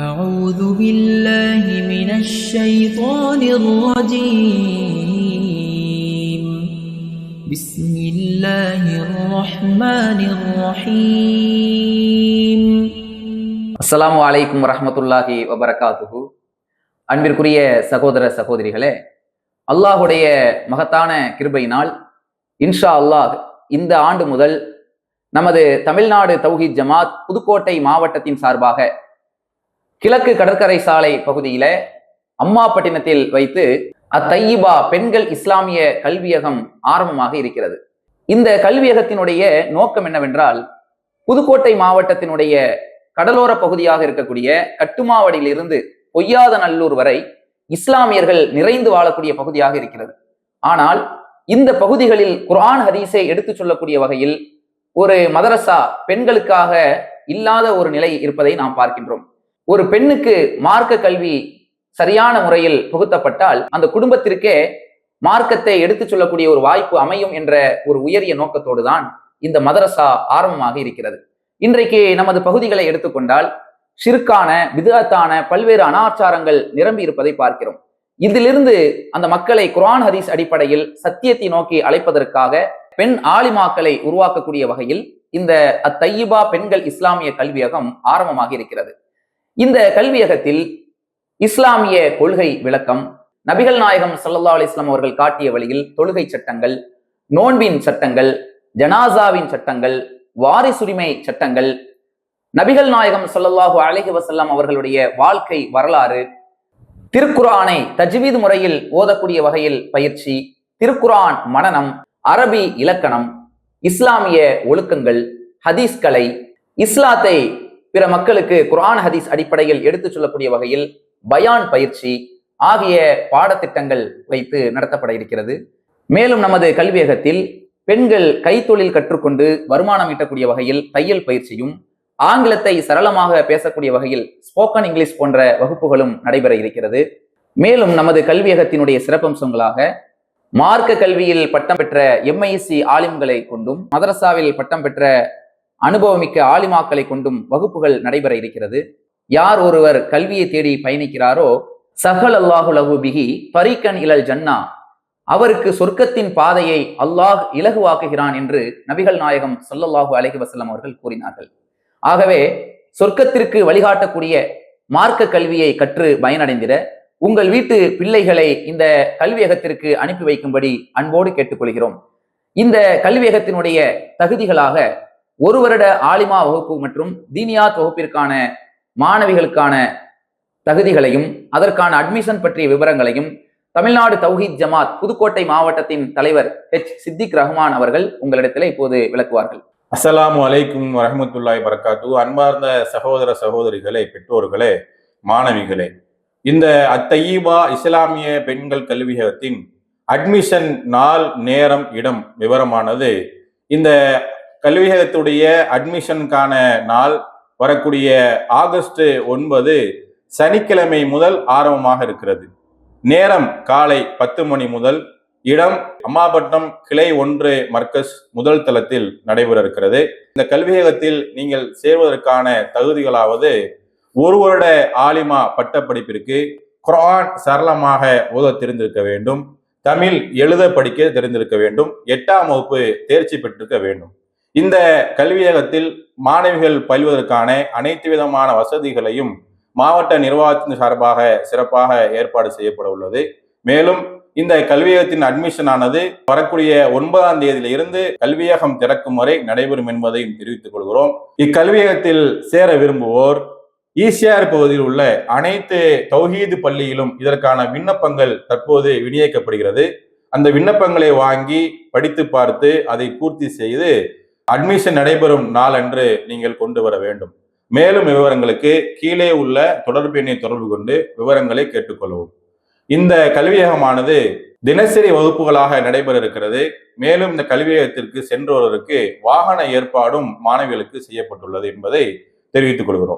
أعوذ بالله من الشيطان الرجيم بسم الله الرحمن الرحيم அஸ்ஸலாமு அலைக்கும் வரஹ்மத்துல்லாஹி வபரகாத்துஹு அன்பிற்குரிய சகோதர சகோதரிகளே அல்லாஹுடைய மகத்தான கிருபையினால் இன்ஷா அல்லாஹ் இந்த ஆண்டு முதல் நமது தமிழ்நாடு தௌஹீத் ஜமாத் புதுக்கோட்டை மாவட்டத்தின் சார்பாக கிழக்கு கடற்கரை சாலை பகுதியில அம்மாப்பட்டினத்தில் வைத்து அத்தையிபா பெண்கள் இஸ்லாமிய கல்வியகம் ஆரம்பமாக இருக்கிறது. இந்த கல்வியகத்தினுடைய நோக்கம் என்னவென்றால் புதுக்கோட்டை மாவட்டத்தினுடைய கடலோர பகுதியாக இருக்கக்கூடிய கட்டுமாவடியிலிருந்து பொய்யாத நல்லூர் வரை இஸ்லாமியர்கள் நிறைந்து வாழக்கூடிய பகுதியாக இருக்கிறது. ஆனால் இந்த பகுதிகளில் குரான் ஹதீஸை எடுத்துச் சொல்லக்கூடிய வகையில் ஒரு மதரசா பெண்களுக்காக இல்லாத ஒரு நிலை இருப்பதை நாம் பார்க்கின்றோம். ஒரு பெண்ணுக்கு மார்க்க கல்வி சரியான முறையில் புகுத்தப்பட்டால் அந்த குடும்பத்திற்கே மார்க்கத்தை எடுத்துச் சொல்லக்கூடிய ஒரு வாய்ப்பு அமையும் என்ற ஒரு உயரிய நோக்கத்தோடு தான் இந்த மதரசா ஆரம்பமாக இருக்கிறது. இன்றைக்கு நமது பகுதிகளை எடுத்துக்கொண்டால் ஷிர்கான விதத்தான பல்வேறு அனாச்சாரங்கள் நிரம்பி இருப்பதை பார்க்கிறோம். இதிலிருந்து அந்த மக்களை குரான் ஹதீஸ் அடிப்படையில் சத்தியத்தை நோக்கி அழைப்பதற்காக பெண் ஆலிமாக்களை உருவாக்கக்கூடிய வகையில் இந்த அத்தையிபா பெண்கள் இஸ்லாமிய கல்வியகம் ஆரம்பமாக இருக்கிறது. இந்த கல்வியகத்தில் இஸ்லாமிய கொள்கை விளக்கம் நபிகள் நாயகம் சல்லா அலைஹி அவர்கள் காட்டிய வழியில் தொழுகை சட்டங்கள் நோன்பின் சட்டங்கள் ஜனாசாவின் சட்டங்கள் வாரிசுரிமை சட்டங்கள் நபிகள் நாயகம் சொல்லல்லாஹு அலைஹி வசல்லாம் அவர்களுடைய வாழ்க்கை வரலாறு திருக்குரானை தஜ்வீது முறையில் ஓதக்கூடிய வகையில் பயிற்சி திருக்குரான் மனனம் அரபி இலக்கணம் இஸ்லாமிய ஒழுக்கங்கள் ஹதீஸ் கலை இஸ்லாத்தை பிற மக்களுக்கு குரான் ஹதீஸ் அடிப்படையில் எடுத்துச் சொல்லக்கூடிய வகையில் பயான் பயிற்சி ஆகிய பாடத்திட்டங்கள் வைத்து நடத்தப்பட இருக்கிறது. மேலும் நமது கல்வியகத்தில் பெண்கள் கைத்தொழில் கற்றுக்கொண்டு வருமானம் ஈட்டக்கூடிய வகையில் தையல் பயிற்சியும் ஆங்கிலத்தை சரளமாக பேசக்கூடிய வகையில் ஸ்போக்கன் இங்கிலீஷ் போன்ற வகுப்புகளும் நடைபெற இருக்கிறது. மேலும் நமது கல்வியகத்தினுடைய சிறப்பம்சங்களாக மார்க்க கல்வியில் பட்டம் பெற்ற எம்ஐசி ஆலிம்களை கொண்டும் மதரசாவில் பட்டம் பெற்ற அனுபவமிக்க ஆலிமாக்களை கொண்டும் வகுப்புகள் நடைபெற இருக்கிறது. யார் ஒருவர் கல்வியை தேடி பயணிக்கிறாரோ சஹல் அல்லாஹு லஹு பிஹி பரிக்கன் இலல் ஜன்னா அவருக்கு சொர்க்கத்தின் பாதையை அல்லாஹ் இலகுவாக்குகிறான் என்று நபிகள் நாயகம் சல்லல்லாஹு அலஹி வசல்லம் அவர்கள் கூறினார்கள். ஆகவே சொர்க்கத்திற்கு வழிகாட்டக்கூடிய மார்க்க கல்வியை கற்று பயனடைந்திட உங்கள் வீட்டு பிள்ளைகளை இந்த கல்வியகத்திற்கு அனுப்பி வைக்கும்படி அன்போடு கேட்டுக்கொள்கிறோம். இந்த கல்வியகத்தினுடைய தகுதிகளாக ஒரு வருட ஆலிமா வகுப்பு மற்றும் தீனியாத் வகுப்பிற்கான மாணவிகளுக்கான தகுதிகளையும் அதற்கான அட்மிஷன் பற்றிய விவரங்களையும் தமிழ்நாடு தௌஹீத் ஜமாத் புதுக்கோட்டை மாவட்டத்தின் தலைவர் ஹெச் சித்திக் ரஹ்மான் அவர்கள் உங்களிடத்தில் இப்போது விளக்குவார்கள். அஸ்ஸலாமு அலைக்கும் வரமத்துல்லாய் வரகாத்து அன்பார்ந்த சகோதர சகோதரிகளே பெற்றோர்களே மாணவிகளே இந்த அத்தையீபா இஸ்லாமிய பெண்கள் கல்வியகத்தின் அட்மிஷன் நாள் நேரம் இடம் விவரமானது இந்த கல்வியகத்துடைய அட்மிஷனுக்கான நாள் வரக்கூடிய ஆகஸ்ட் ஒன்பது சனிக்கிழமை முதல் ஆரம்பமாக இருக்கிறது. நேரம் காலை பத்து மணி முதல் இடம் அம்மாபட்டினம் கிளை ஒன்று மர்க்கஸ் முதல் தளத்தில் நடைபெற இருக்கிறது. இந்த கல்வியகத்தில் நீங்கள் சேர்வதற்கான தகுதிகளாவது ஒரு வருட ஆலிமா பட்டப்படிப்பிற்கு குரான் சரளமாக ஓத தெரிந்திருக்க வேண்டும். தமிழ் எழுத படிக்க தெரிந்திருக்க வேண்டும். எட்டாம் வகுப்பு தேர்ச்சி பெற்றிருக்க வேண்டும். இந்த கல்வியகத்தில் மாணவிகள் பயில்வதற்கான அனைத்து விதமான வசதிகளையும் மாவட்ட நிர்வாகத்தின் சார்பாக சிறப்பாக ஏற்பாடு செய்யப்பட உள்ளது. மேலும் இந்த கல்வியகத்தின் அட்மிஷன் ஆனது வரக்கூடிய ஒன்பதாம் தேதியிலிருந்து கல்வியகம் திறக்கும் வரை நடைபெறும் என்பதையும் தெரிவித்துக் கொள்கிறோம். இக்கல்வியகத்தில் சேர விரும்புவோர் ஈசிஆர் பகுதியில் உள்ள அனைத்து தௌஹீது பள்ளியிலும் இதற்கான விண்ணப்பங்கள் தற்போது விநியோகிக்கப்படுகிறது. அந்த விண்ணப்பங்களை வாங்கி படித்து பார்த்து அதை பூர்த்தி செய்து அட்மிஷன் நடைபெறும் நாளன்று நீங்கள் கொண்டு வர வேண்டும். மேலும் விவரங்களுக்கு கீழே உள்ள தொடர்பு எண்ணை தொடர்பு கொண்டு விவரங்களை கேட்டுக்கொள்ளவும் இந்த கல்வியகமானது தினசரி வகுப்புகளாக நடைபெற இருக்கிறது மேலும் இந்த கல்வியகத்திற்கு சென்றவர்களுக்கு வாகன ஏற்பாடும் மாணவிகளுக்கு செய்யப்பட்டுள்ளது என்பதை தெரிவித்துக் கொள்கிறோம்.